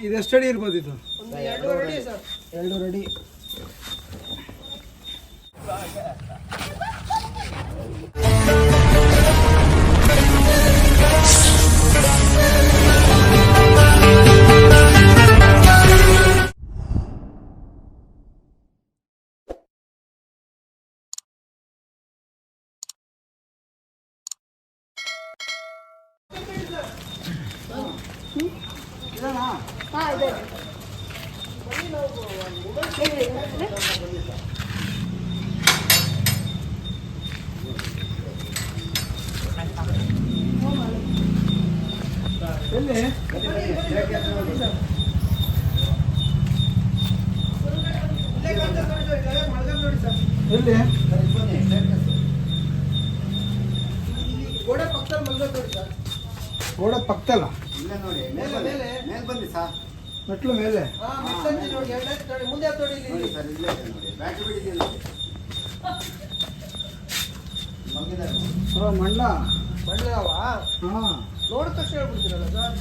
ಇದು ಎಷ್ಟು ಅಡಿ ಇರ್ಬೋದು ಇದು? ಎರಡು ಅಡಿ ಹಾ ಇದೆ ಹೇಳಿ ಎಲ್ಲಿ ಎಲ್ಲಿ ಗೋಡೆ ಪಕ್ಕದಲ್ಲಿ ಮಲ್ಗೋದು ನೋಡಿ ಸರ್ ಗೋಡೆ ಪಕ್ಕದಲ್ಲ ಇಲ್ಲ ನೋಡಿ ಮೇಲೆ, ಮೇಲೆ. ಮೇಲೆ. ಬನ್ನಿ ಸರ್ ಮೆಟ್ಲು ಮೇಲೆ. ಹಾ ಮೆಟ್ಲಂತೆ ನೋಡಿ ಎರಡನೇ ನೋಡಿ ಮುಂದೆ ನೋಡಿ ನೋಡಿ ಇಲ್ಲಿ. ಸರ್ ಇಲ್ಲೇ ಇದೆ ನೋಡಿ. ಬ್ಯಾಟ್ರಿ ಮಗಿದ್ದಾರೆ ನೋಡಿ. ಓ ಮಣ್ಣ. ಮಣ್ಣವ? ಹಾಂ. ನೋಡಿದ ತಕ್ಷಣ ಹೇಳ್ಬಿಡ್ತೀರಲ್ಲ ಸರ್?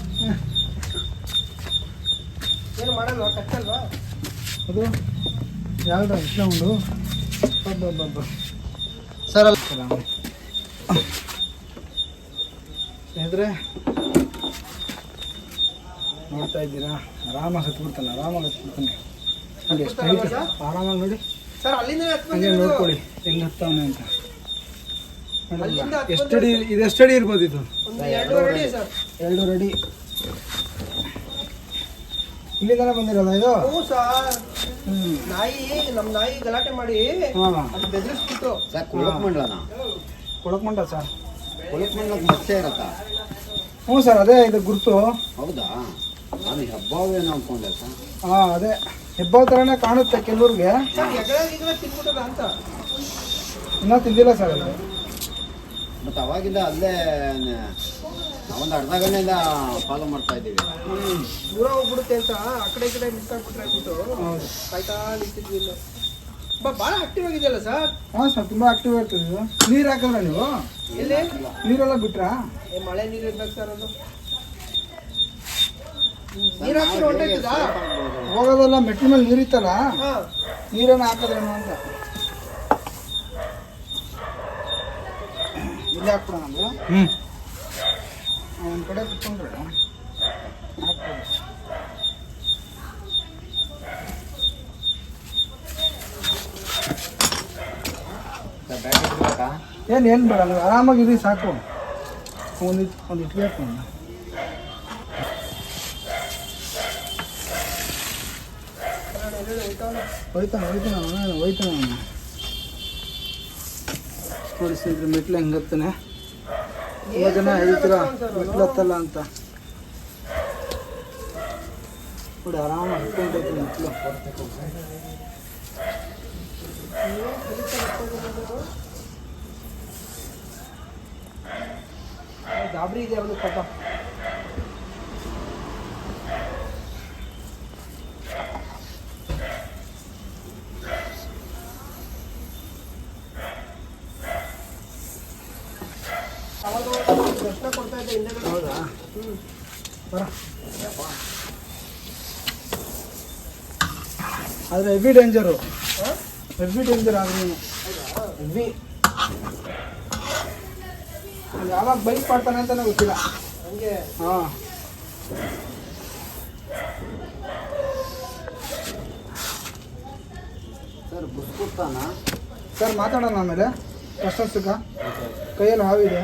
ಏನು ಮಾಡಲ್ವಾ? ಕಟ್ಟಲ್ವಾ ಅದು ಯಾವ್ದು ಉಂಡು? ಒಬ್ಬೊಬ್ಬೊಬ್ಬ ಸರ್ ಅಲ್ಲ. ಸ್ನೇಹಿತರೆ ನೋಡ್ತಾ ಇದ್ದೀರಾ? ಆರಾಮಾಗಿ ಹತ್ಬಿಡ್ತಾನೆ ಆರಾಮಾಗಿ ಹತ್ಬಿಡ್ತಾನೆ ಅಲ್ಲಿ ಎಷ್ಟು ಹೈಟ್ ಆರಾಮಾಗಿ ನೋಡಿ. ಸರ್ ಅಲ್ಲಿಂದ ಹತ್ತು ಹಂಗೆ. ನೋಡ್ಕೊಳ್ಳಿ ಹೆಂಗೆ ಹತ್ತವನೆ ಅಂತ. ಎಷ್ಟು ಅಡಿ ಇದು ಎಷ್ಟು ಅಡಿ ಇರ್ಬೋದು ಇದು? ಒಂದು ಎರಡೂವರೆ ಅಡಿ ಸರ್. ಎರಡು ಅಡಿ. ಇಲ್ಲಿಂದನೇ ಬಂದಿರಲ್ಲ ಇದು? ಹ್ಞೂ ಸರ್. ನಾಯಿ ನಮ್ಮ ನಾಯಿ ಗಲಾಟೆ ಮಾಡಿ ಹಾಂ. ಅದು ಬೆದರಿಸ್ಬಿಟ್ಟು ಸರ್ ಕೊಳಕ್ ಮಂಡಲನ? ಕೊಳಕ್ಮಂಡ ಸರ್. ಕೊಳಕ್ ಮಂಡಲಕ್ಕೆ ಮಚ್ಚೆ ಇರತ್ತಾ? ಹ್ಞೂ ಸರ್ ಅದೇ ಇದು ಗುರುತು. ಹೌದಾ? ನಾನು ಹಬ್ಬವೇನೋ ಅನ್ಕೊಂಡೆ ಸರ್ ಹಾಂ ಅದೇ. ಹೆಬ್ಬಾವ್ ಥರನೇ ಕಾಣುತ್ತೆ ಕೆಲವ್ರಿಗೆ. ಇನ್ನೂ ತಿಂದಿಲ್ಲ ಸರ್ ಅದು. ಮತ್ತು ಅವಾಗಿಂದ ಅಲ್ಲೇ ನಾವೊಂದು ಅರ್ಧ ಗಂಟೆಯಿಂದ ಫಾಲೋ ಮಾಡ್ತಾ ಇದ್ದೀವಿ. ದೂರ ಹೋಗ್ಬಿಡುತ್ತೆ ಅಂತ ಆ ಕಡೆ ಈ ಕಡೆ ಮಿಸ್ ಆಗ್ಬಿಟ್ರೆ ಅಂದ್ಬಿಟ್ಟು ಕಾಯ್ತಾ ನಿಂತಿದ್ವಿ ಇಲ್ಲ. ಬಾ ಭಾಳ ಆಕ್ಟಿವ್ ಆಗಿದೆಯಲ್ಲ ಸರ್? ಹಾಂ ಸರ್ ತುಂಬ ಆಕ್ಟಿವ್ ಆಗ್ತದೆ ನೀರು ಹಾಕಿದ್ರ ನೀವು? ಎಲ್ಲಿ? ನೀರೆಲ್ಲ ಬಿಟ್ರಾ? ಏ ಮಳೆ ನೀರು ಇರ್ಬೇಕು ಸರ್ ಅದು. ನೀರು ಹಾಕಿದ್ರೆ ಹೊಂಟೋಯ್ತದಾ ಹೋಗೋದೆಲ್ಲ ಮೆಟ್ಲ ಮೇಲೆ ನೀರಿತ್ತಲ್ಲ? ನೀರನ್ನು ಹಾಕದ್ರೇನು ಅಂತ? ಇಲ್ಲಿ ಹಾಕ್ಬಿಡೋಣ ಅಂದ್ರೆ? ಹ್ಞೂ ಒಂದು ಕಡೆ ಕುತ್ಕೊಂಡ್ರೆ ಹಾಕ್ಬೋದು. ಏನು ಏನು ಬೇಡ ಆರಾಮಾಗಿ ಆರಾಮಾಗಿರಿ ಸಾಕು. ಒಂದು ಒಂದು ಇಟ್ಬೇಕು ಹೋಯ್ತಾನೆ, ಹೋಯ್ತಾನ ಅವನ ಹೋಯ್ತಾನ ಅವನು. ಸ್ನೇಹಿತರೆ ಮೆಟ್ಲು ಹೆಂಗೆ ಹತ್ತಾನೆ ತುಂಬ ಜನ ಹೇಳ್ತೀರ ಮೆಟ್ಲು ಹತ್ತಲ್ಲ ಅಂತ. ನೋಡಿ ಆರಾಮಾಗಿ ಹತ್ಕೊಂಡೈತೆ ಮೆಟ್ಲು ಗಾಬರಿ ಇದೆ ಅವನು ಪಾಪ ಅವಾಗ ದರ್ಶನ ಕೊಡ್ತಾ ಇದ್ದೆ ಹಿಂದೆಗಡೆ ಹೌದಾ ಹ್ಮ್. ಬರ ಆದರೆ ಹೆವಿ ಡೇಂಜರು? ಹೆವಿ ಡೇಂಜರ್ ಆದ್ರೆ ಹೆವಿ. ಯಾವಾಗ ಬೈಕ್ ಮಾಡ್ತಾನೆ ಅಂತಾನೆ ಗೊತ್ತಿಲ್ಲ. ಹಂಗೆ. ಹಾಂ. ಸರ್ ಬುಸ್ಕೊಡ್ತಾನ ಸರ್ ಮಾತಾಡೋಣ ಆಮೇಲೆ. ಪ್ರಶ್ನಿಸ್ತಕ್ಕ ಕೈಯಲ್ಲಿ ಹಾವಿದೆ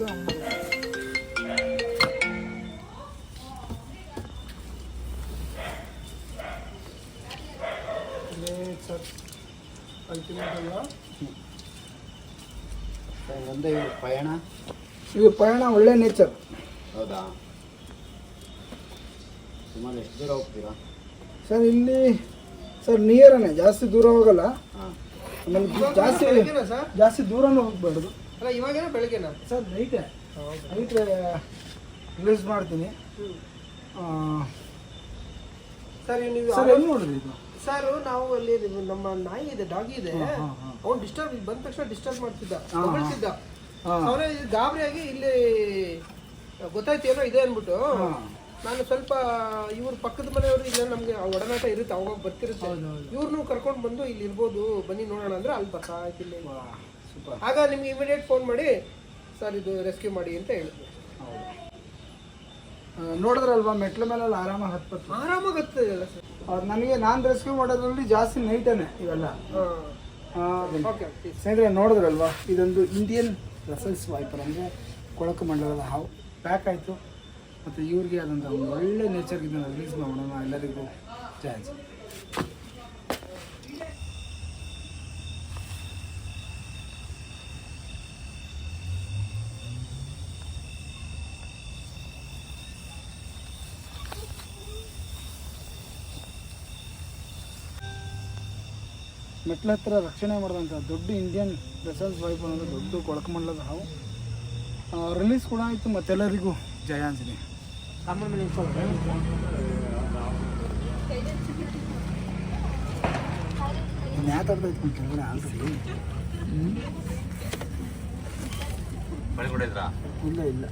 ಅದು ಸರ್ ಒಂದೇ ಇವ್ರ ಪಯಣ? ಇದು ಪಯಣ ಒಳ್ಳೆ ನೇಚರ್ ಹೌದಾ? ಸುಮಾರು ಎಷ್ಟು ದೂರ ಹೋಗ್ತೀರಾ? ಸರ್ ಇಲ್ಲಿ ಸರ್ ನಿಯರನೇ ಜಾಸ್ತಿ ದೂರ ಹೋಗಲ್ಲ. ನಮ್ಗೆ ಜಾಸ್ತಿ ಜಾಸ್ತಿ ದೂರನೂ ಹೋಗ್ಬಾರ್ದು. ಅಲ್ಲ ಇವಾಗೇನೋ ಬೆಳಗ್ಗೆನಾ ಸರ್ ನೈಟೇ ನೈಟ್ ರಿಲೀಸ್ ಮಾಡ್ತೀನಿ. ಸರ್ ನೀವು ಸರ್ ಏನು ನೋಡಿದ್ರಿ ಇದು? ಸರ್ ನಾವು ಅಲ್ಲಿ ನಮ್ಮ ನಾಯಿ ಇದೆ ಡಾಗಿ ಇದೆ. ಅವ್ನು ಡಿಸ್ಟರ್ಬ್ ಬಂದ ತಕ್ಷಣ ಡಿಸ್ಟರ್ಬ್ ಮಾಡ್ತಿದ್ದ ಅವರೇ ಹೊಗಳ್ತಿದ್ದ. ಅವನೇ ಗಾಬರಿಯಾಗಿ ಇಲ್ಲಿ ಗೊತ್ತಾಯ್ತು ಏನೋ ಇದೆ ಅಂದ್ಬಿಟ್ಟು ನಾನು ಸ್ವಲ್ಪ ಇವ್ರ ಪಕ್ಕದ ಮನೆಯವರು ಇಲ್ಲ ನಮ್ಗೆ ಒಡನಾಟ ಇರುತ್ತೆ ಅವಾಗ ಬರ್ತಿರುತ್ತೆ. ಇವ್ರನ್ನೂ ಕರ್ಕೊಂಡು ಬಂದು ಇಲ್ಲಿ ಇರ್ಬೋದು ಬನ್ನಿ ನೋಡೋಣ ಅಂದ್ರೆ ಅಲ್ಲಿ ಬರ್ತಾ ಸೂಪರ್ ಆಗ ನಿಮ್ಗೆ ಇಮಿಡಿಯೇಟ್ ಫೋನ್ ಮಾಡಿ ಸರ್ ಇದು ರೆಸ್ಕ್ಯೂ ಮಾಡಿ ಅಂತ ಆ, ನೋಡಿದ್ರಲ್ವಾ ಮೆಟ್ಲ ಮೇಲೆಲ್ಲ ಆರಾಮಾಗಿ ಹತ್ಪತ್ತು? ಆರಾಮಾಗಿ ಹತ್ತದಲ್ಲ ಸರ್. ಅವ್ರು ನನಗೆ ನಾನು ರೆಸ್ಕ್ಯೂ ಮಾಡೋದ್ರಲ್ಲಿ ಜಾಸ್ತಿ ನೈಟೇನೆ ಇವೆಲ್ಲ. ಓಕೆ ಸ್ನೇಹಿತರೆ ನೋಡಿದ್ರಲ್ವಾ ಇದೊಂದು ಇಂಡಿಯನ್ ರಸಲ್ಸ್ ವೈಪರ್ ಅಂದರೆ ಕೊಳಕು ಮಂಡಲದ ಹಾವು. ಪ್ಯಾಕ್ ಆಯಿತು. ಮತ್ತು ಇವ್ರಿಗೆ ಆದಂಥ ಒಂದು ಒಳ್ಳೆ ನೇಚರ್ಗಿಂತ ರಿಲೀಸ್ ಮಾಡೋಣ. ಎಲ್ಲರಿಗೂ ಚಾನ್ಸ್ ಮೆಟ್ಲ ಹತ್ರ ರಕ್ಷಣೆ ಮಾಡಿದಂಥ ದೊಡ್ಡ ಇಂಡಿಯನ್ ರೆಸಲ್ಸ್ ವೈಫ್ ಅನ್ನೋದು ದೊಡ್ಡ ಕೊಳಕಮಂಡಲದ ಹಾವು. ರಿಲೀಸ್ ಕೂಡ ಆಯಿತು ಮತ್ತೆಲ್ಲರಿಗೂ ಜಯ ಅಂತೀನಿ ಮಾತಾಡ್ತಾ ಇತ್ತು ಕೆಳಗಡೆ ಆಲ್ರೆಡಿ ಇಲ್ಲ ಇಲ್ಲ.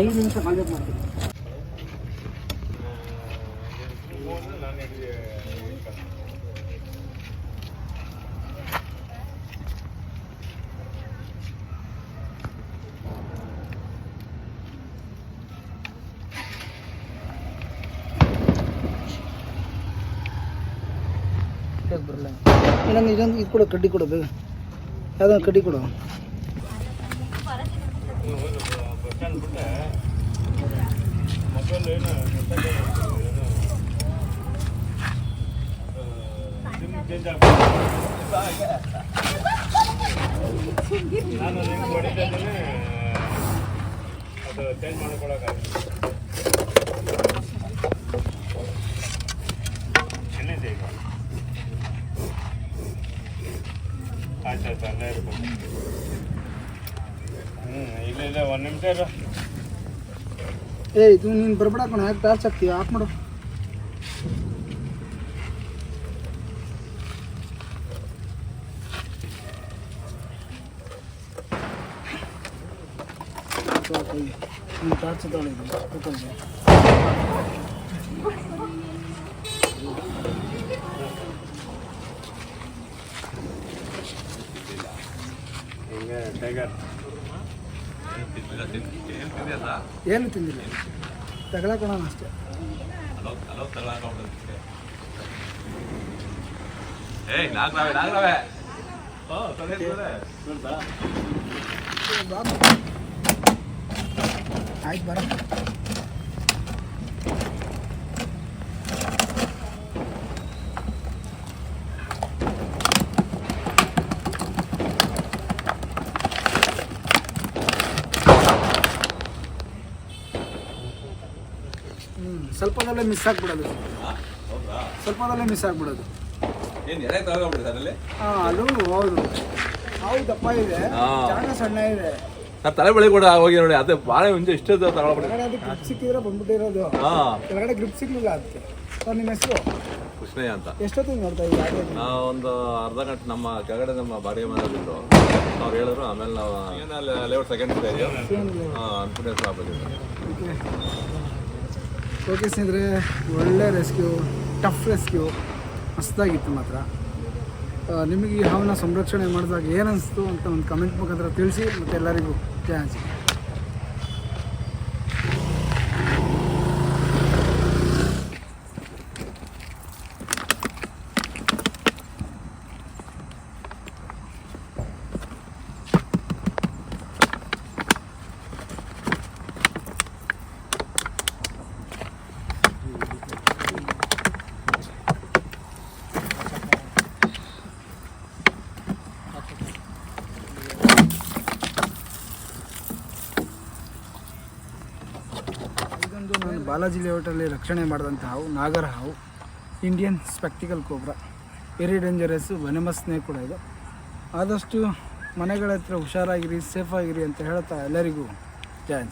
ಐದು ನಿಮಿಷ ಕಾಂಟ್ಯಾಕ್ಟ್ ಮಾಡ್ತೀನಿ ಬರಲ್ಲ ಇನ್ನೊಂದು ಇದೊಂದು ಇದು ಕೊಡು ಕಡ್ಡಿ ಕೊಡು ಬೇಗ ಯಾವುದೊಂದು ಕಡ್ಡಿ ಕೊಡು ನಾನು ನಿಮ್ಗೆ ಹೊಡಿತಂದ್ರೆ ಅದು ಚೇಂಜ್ ಮಾಡ್ಕೊಳಕ್ಕಾಗಲ್ಲ ಇಲ್ಲ ಇಲ್ಲ ಒಂದು ನಿಮಿಷ ಇರು ಏ ಇದು ನೀನು ಬರ್ಬೇಡ ಕಣ ಯಾಕೆ ಟಾರ್ಚ್ ಹಾಕ್ತೀಯ ಆಫ್ ಮಾಡು ನೀನು ಟಾರ್ಚ್ ತಗೊಳ್ಳಿದ್ದು ಕೂತ್ಕೊಂಡು ಹಿಂಗೆ ಟೈಗರ್ ಏನು ತಿಂದಿಲ್ಲ. ತಗೊಳಕೋಣ ಅಷ್ಟೇ. ಆಯ್ತು ಬರ ಹ್ಞೂ ಸ್ವಲ್ಪದಲ್ಲೇ ಮಿಸ್ ಆಗ್ಬಿಡೋದು. ಸ್ವಲ್ಪದಲ್ಲೇ ಮಿಸ್ ಆಗ್ಬಿಡೋದು. ಹಾಂ ಅದು ಹೌದು. ಹೌದು ದಪ್ಪ ಇದೆ. ಜಾಗ ಸಣ್ಣ ಇದೆ. ನಾನು ತಲೆ ಬಳಿ ಕೂಡ ಹೋಗಿ ನೋಡಿ ಅದೇ ಭಾಳ ಮುಂಚೆ ಇಷ್ಟ ತಗೊಳ್ಬಿಡಿ ಗ್ರಿಪ್ ಸಿಕ್ಕಿದ್ರೆ ಬಂದ್ಬಿಟ್ಟಿರೋದು. ಹಾ. ಕೆಳಗಡೆ ಗ್ರಿಪ್ ಸಿಗ್ಲಿಲ್ಲ ಅದಕ್ಕೆ. ಸರ್ ನಿಮ್ಮ ಹೆಸರು? ಕೃಷ್ಣಯ್ಯ ಅಂತ. ಎಷ್ಟೊತ್ತಿಗೆ ನೋಡ್ತಾ ಇದ್ದೀವಿ ನಾ ಒಂದು ಅರ್ಧ ಗಂಟೆ ನಮ್ಮ ಕೆಳಗಡೆ ನಮ್ಮ ಬಾಡಿಗೆ ಮನೆ ಬಿಟ್ಟು ಅವ್ರು ಹೇಳಿದ್ರು ಆಮೇಲೆ ನಾವು ಏನಲ್ಲಿ ಲೇಔಟ್ ಸೆಕೆಂಡ್ ಸ್ಟೇಜ್ ಹಾಂ ಅನ್ಫಿಡೆನ್ಸ್ ಓಕೆ ಸ್ನೇಹಿತರೆ ಒಳ್ಳೆ ರೆಸ್ಕ್ಯೂ ಟಫ್ ರೆಸ್ಕ್ಯೂ ಮಸ್ತಾಗಿತ್ತು ಮಾತ್ರ. ನಿಮಗೆ ಈ ಹಾವನ್ನ ಸಂರಕ್ಷಣೆ ಮಾಡಿದಾಗ ಏನು ಅನಿಸ್ತು ಅಂತ ಒಂದು ಕಮೆಂಟ್ ಮುಖಾಂತರ ತಿಳಿಸಿ ಮತ್ತು ಎಲ್ಲರಿಗೂ ಜಯ ಹಂಚಿ ಇದೊಂದು ನಾನು ಬಾಲಾಜಿ ಲೇಔಟಲ್ಲಿ ರಕ್ಷಣೆ ಮಾಡಿದಂಥ ಹಾವು ನಾಗರ ಹಾವು Indian spectacle cobra very dangerous ವನಮಸ್ನೇ ಕೂಡ ಇದೆ. ಆದಷ್ಟು ಮನೆಗಳ ಹತ್ರ ಹುಷಾರಾಗಿರಿ ಸೇಫಾಗಿರಿ ಅಂತ ಹೇಳ್ತಾ ಎಲ್ಲರಿಗೂ ಜಯ